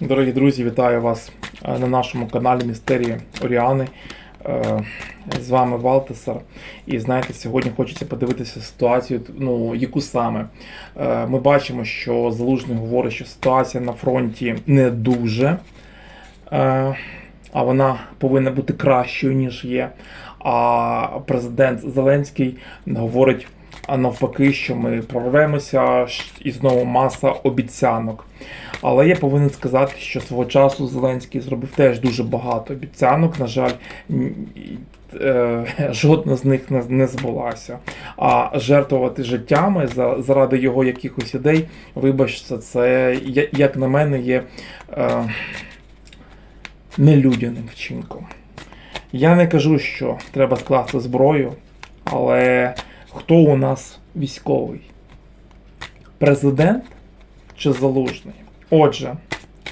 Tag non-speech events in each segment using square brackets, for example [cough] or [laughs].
Дорогі друзі, вітаю вас е, на нашому каналі Містерії Оріани. Е, З вами Валтесар. І знаєте, сьогодні хочеться подивитися ситуацію, ну, яку саме. Е, Ми бачимо, що Залужний говорить, що ситуація на фронті не дуже, а вона повинна бути кращою, ніж є. А президент Зеленський говорить а навпаки, що ми прорвемося і знову маса обіцянок. Але я повинен сказати, що свого часу Зеленський зробив теж дуже багато обіцянок. На жаль, е, [laughs] жодна з них не, збулася. А жертвувати життями заради його якихось ідей, вибачте, це, як на мене, є е, нелюдяним вчинком. Я не кажу, що треба скласти зброю, але хто у нас військовий? Президент чи залужний? Отже,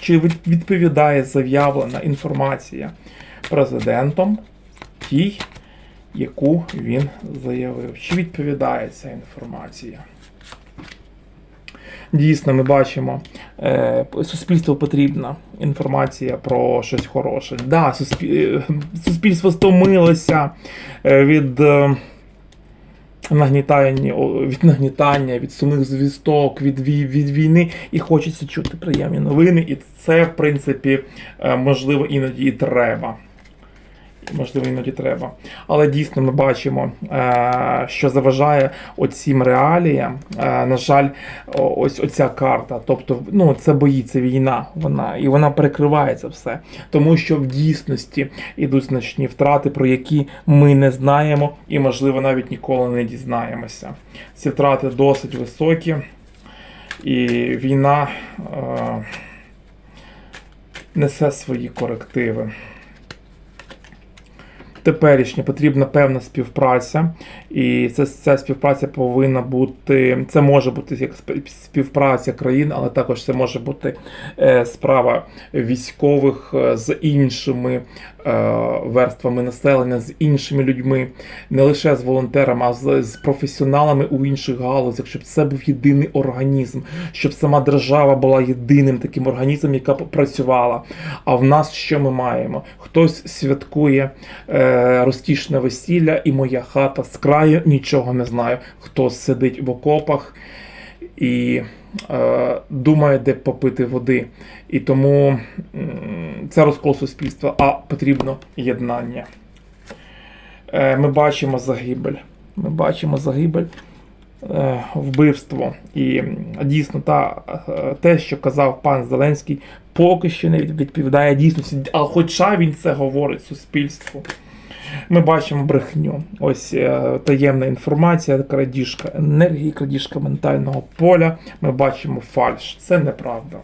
чи відповідає заявлена інформація президентом тій, яку він заявив? Чи відповідає ця інформація? Дійсно, ми бачимо, е, суспільству потрібна інформація про щось хороше. Да, е, суспільство стомилося е, від нагнітання, від нагнітання, від сумних звісток, від, від війни, і хочеться чути приємні новини. І це, в принципі, е, можливо, іноді і треба. Можливо, іноді треба. Але дійсно ми бачимо, е, що заважає оцім реаліям. Е, на жаль, ось оця карта. Тобто, ну, це бої, це війна. Вона, і вона перекриває це все. Тому що в дійсності йдуть значні втрати, про які ми не знаємо і, можливо, навіть ніколи не дізнаємося. Ці втрати досить високі, і війна е, несе свої корективи теперішнє потрібна певна співпраця, і це, ця співпраця повинна бути. Це може бути як спів- співпраця країн, але також це може бути е, справа військових е, з іншими е, верствами населення, з іншими людьми, не лише з волонтерами, а з, з професіоналами у інших галузях, щоб це був єдиний організм, щоб сама держава була єдиним таким організмом, яка працювала. А в нас що ми маємо? Хтось святкує е, розтішне весілля, і моя хата з краю нічого не знаю. Хтось сидить в окопах і е, думає, де попити води. І тому це розкол суспільства, а потрібно єднання. Е, ми бачимо загибель. Ми бачимо загибель. е, Вбивство і дійсно та, е, те, що казав пан Зеленський, поки що не відповідає дійсності, а хоча він це говорить суспільству. Ми бачимо брехню. Ось е, таємна інформація, крадіжка енергії, крадіжка ментального поля. Ми бачимо фальш. Це неправда.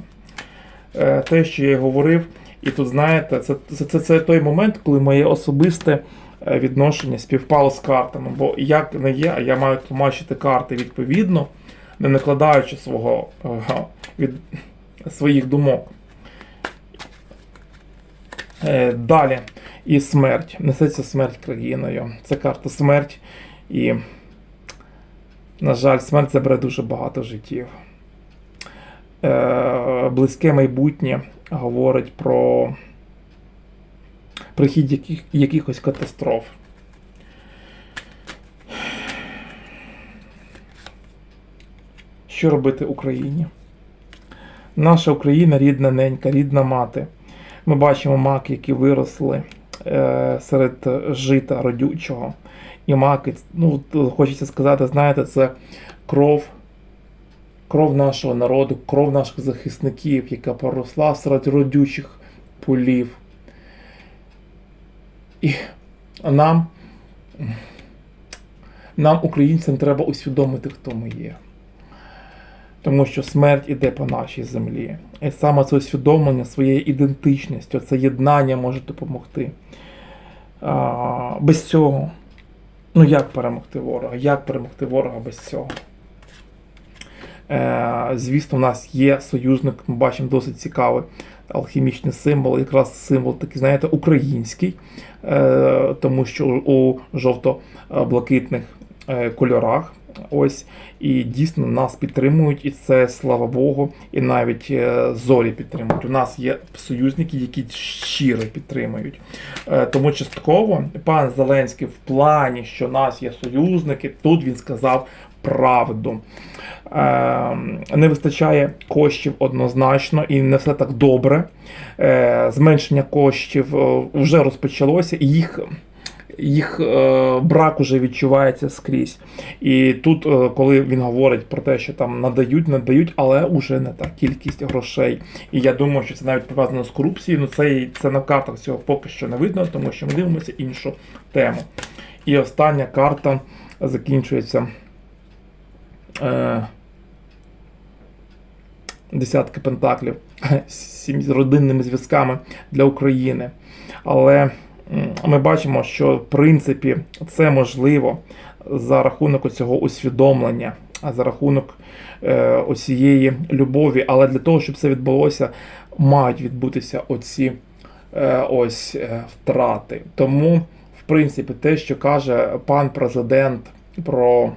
Е, те, що я говорив, і тут знаєте, це, це, це, це той момент, коли моє особисте е, відношення співпало з картами. Бо як не є, я маю тлумачити карти відповідно, не накладаючи свого від своїх думок. Е, Далі. І смерть. Несеться смерть країною. Це карта смерть. І, на жаль, смерть забере дуже багато життів. Е, близьке майбутнє говорить про прихід яких, якихось катастроф. Що робити Україні? Наша Україна рідна ненька, рідна мати. Ми бачимо маки, які виросли е, серед жита родючого. І маки, ну, хочеться сказати, знаєте, це кров, кров нашого народу, кров наших захисників, яка поросла серед родючих полів. І нам, нам, українцям, треба усвідомити, хто ми є. Тому що смерть іде по нашій землі. І саме це усвідомлення своєї ідентичності, це єднання може допомогти. А, без цього. Ну як перемогти ворога? Як перемогти ворога без цього? Е, звісно, у нас є союзник, ми бачимо досить цікавий алхімічний символ, якраз символ такий, знаєте, український, е, тому що у жовто-блакитних е, кольорах Ось і дійсно нас підтримують, і це слава Богу, і навіть е, зорі підтримують. У нас є союзники, які щиро підтримують. Е, Тому частково пан Зеленський в плані, що нас є союзники, тут він сказав правду. Е, Не вистачає коштів однозначно, і не все так добре. Зменшення коштів вже розпочалося, і їх їх е, брак уже відчувається скрізь. І тут, е, коли він говорить про те, що там надають, надають, але уже не та кількість грошей. І я думаю, що це навіть пов'язано з корупцією. Ну це, це на картах цього поки що не видно, тому що ми дивимося іншу тему. І остання карта закінчується. Е, Десятки пентаклів [laughs] з родинними зв'язками для України. Але ми бачимо, що в принципі це можливо за рахунок цього усвідомлення, за рахунок е, оцієї любові. Але для того, щоб це відбулося, мають відбутися оці е, ось е, втрати. Тому, в принципі, те, що каже пан президент про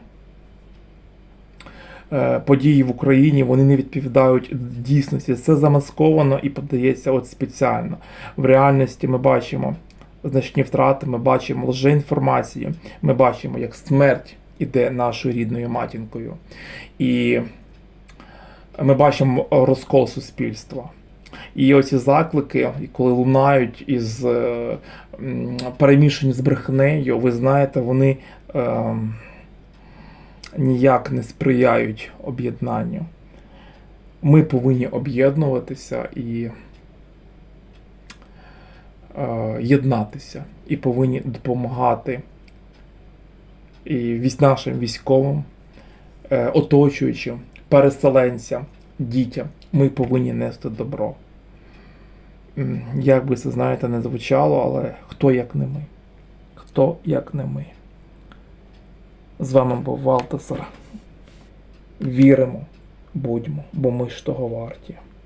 події в Україні, вони не відповідають дійсності. Це замасковано і подається от спеціально. В реальності ми бачимо значні втрати, ми бачимо лжеінформацію, ми бачимо, як смерть іде нашою рідною матінкою. І ми бачимо розкол суспільства. І оці заклики, коли лунають із е, перемішані з брехнею, ви знаєте, вони е, ніяк не сприяють об'єднанню. Ми повинні об'єднуватися і єднатися, і повинні допомагати і нашим військовим, е, оточуючим, переселенцям, дітям. Ми повинні нести добро. Як би це, знаєте, не звучало, але хто як не ми? Хто як не ми? З вами був Валтасар. Віримо, будьмо, бо ми ж того варті.